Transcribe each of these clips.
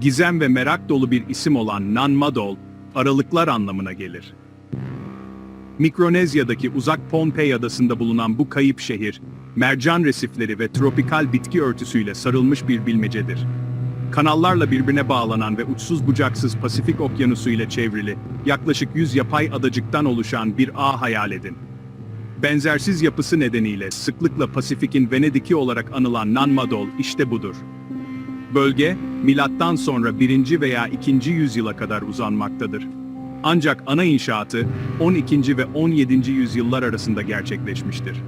gizem ve merak dolu bir isim olan Nanmadol, aralıklar anlamına gelir. Mikronezya'daki uzak Pohnpei adasında bulunan bu kayıp şehir, mercan resifleri ve tropikal bitki örtüsüyle sarılmış bir bilmecedir. Kanallarla birbirine bağlanan ve uçsuz bucaksız Pasifik Okyanusu ile çevrili, yaklaşık 100 yapay adacıktan oluşan bir ağ hayal edin. Benzersiz yapısı nedeniyle sıklıkla Pasifik'in Venedik'i olarak anılan Nanmadol işte budur. Bölge, milattan sonra 1. veya 2. yüzyıla kadar uzanmaktadır. Ancak ana inşaatı 12. ve 17. yüzyıllar arasında gerçekleşmiştir.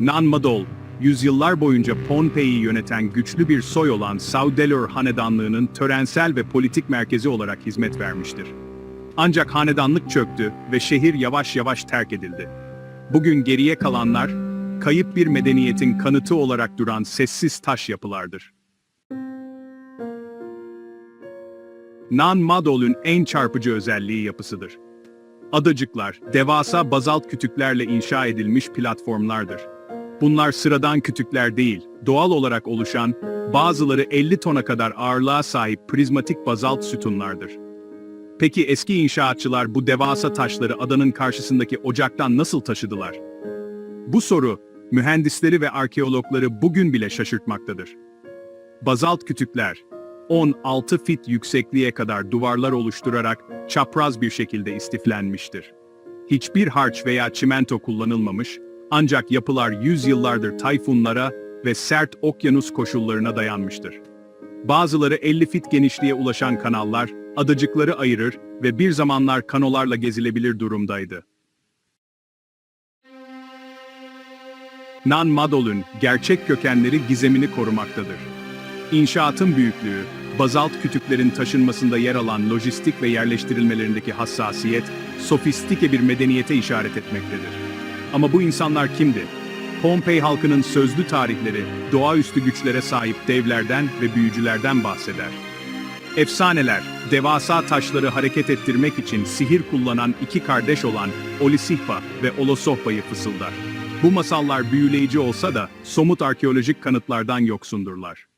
Nanmadol, yüzyıllar boyunca Pohnpei'yi yöneten güçlü bir soy olan Saudelur hanedanlığının törensel ve politik merkezi olarak hizmet vermiştir. Ancak hanedanlık çöktü ve şehir yavaş yavaş terk edildi. Bugün geriye kalanlar, kayıp bir medeniyetin kanıtı olarak duran sessiz taş yapılardır. Nan Madol'ün en çarpıcı özelliği yapısıdır. Adacıklar, devasa bazalt kütüklerle inşa edilmiş platformlardır. Bunlar sıradan kütükler değil, doğal olarak oluşan, bazıları 50 tona kadar ağırlığa sahip prizmatik bazalt sütunlardır. Peki eski inşaatçılar bu devasa taşları adanın karşısındaki ocaktan nasıl taşıdılar? Bu soru, mühendisleri ve arkeologları bugün bile şaşırtmaktadır. Bazalt kütükler, 16 fit yüksekliğe kadar duvarlar oluşturarak çapraz bir şekilde istiflenmiştir. Hiçbir harç veya çimento kullanılmamış, ancak yapılar yüzyıllardır tayfunlara ve sert okyanus koşullarına dayanmıştır. Bazıları 50 fit genişliğe ulaşan kanallar, adacıkları ayırır ve bir zamanlar kanolarla gezilebilir durumdaydı. Nan Madol'ün gerçek kökenleri gizemini korumaktadır. İnşaatın büyüklüğü, bazalt kütüklerin taşınmasında yer alan lojistik ve yerleştirilmelerindeki hassasiyet, sofistike bir medeniyete işaret etmektedir. Ama bu insanlar kimdi? Pompei halkının sözlü tarihleri, doğaüstü güçlere sahip devlerden ve büyücülerden bahseder. Efsaneler, devasa taşları hareket ettirmek için sihir kullanan iki kardeş olan Olisihpa ve Olosohpa'yı fısıldar. Bu masallar büyüleyici olsa da somut arkeolojik kanıtlardan yoksundurlar.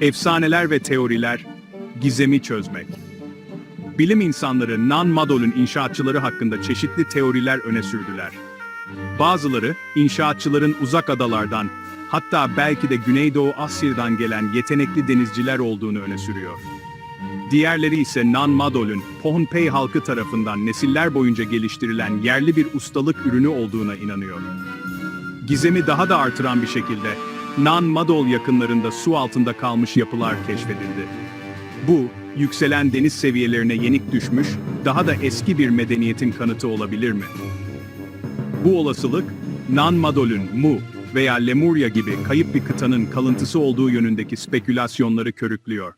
Efsaneler ve teoriler, gizemi çözmek. Bilim insanları Nan Madol'ün inşaatçıları hakkında çeşitli teoriler öne sürdüler. Bazıları, inşaatçıların uzak adalardan, hatta belki de Güneydoğu Asya'dan gelen yetenekli denizciler olduğunu öne sürüyor. Diğerleri ise Nan Madol'ün Pohnpei halkı tarafından nesiller boyunca geliştirilen yerli bir ustalık ürünü olduğuna inanıyor. Gizemi daha da artıran bir şekilde Nan Madol yakınlarında su altında kalmış yapılar keşfedildi. Bu, yükselen deniz seviyelerine yenik düşmüş, daha da eski bir medeniyetin kanıtı olabilir mi? Bu olasılık, Nan Madol'ün Mu veya Lemuria gibi kayıp bir kıtanın kalıntısı olduğu yönündeki spekülasyonları körüklüyor.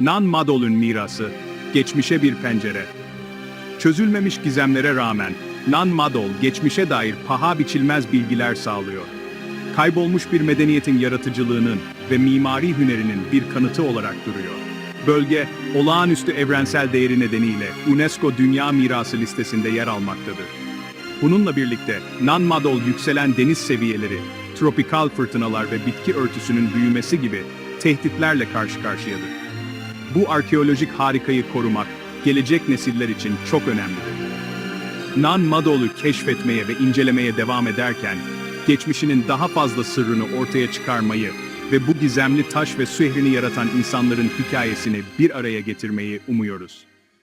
Nan Madol'ün mirası, geçmişe bir pencere. Çözülmemiş gizemlere rağmen, Nan Madol geçmişe dair paha biçilmez bilgiler sağlıyor. Kaybolmuş bir medeniyetin yaratıcılığının ve mimari hünerinin bir kanıtı olarak duruyor. Bölge, olağanüstü evrensel değeri nedeniyle UNESCO Dünya Mirası listesinde yer almaktadır. Bununla birlikte Nan Madol yükselen deniz seviyeleri, tropikal fırtınalar ve bitki örtüsünün büyümesi gibi tehditlerle karşı karşıyadır. Bu arkeolojik harikayı korumak, gelecek nesiller için çok önemlidir. Nan Madol'u keşfetmeye ve incelemeye devam ederken, geçmişinin daha fazla sırrını ortaya çıkarmayı ve bu gizemli taş ve su ehrini yaratan insanların hikayesini bir araya getirmeyi umuyoruz.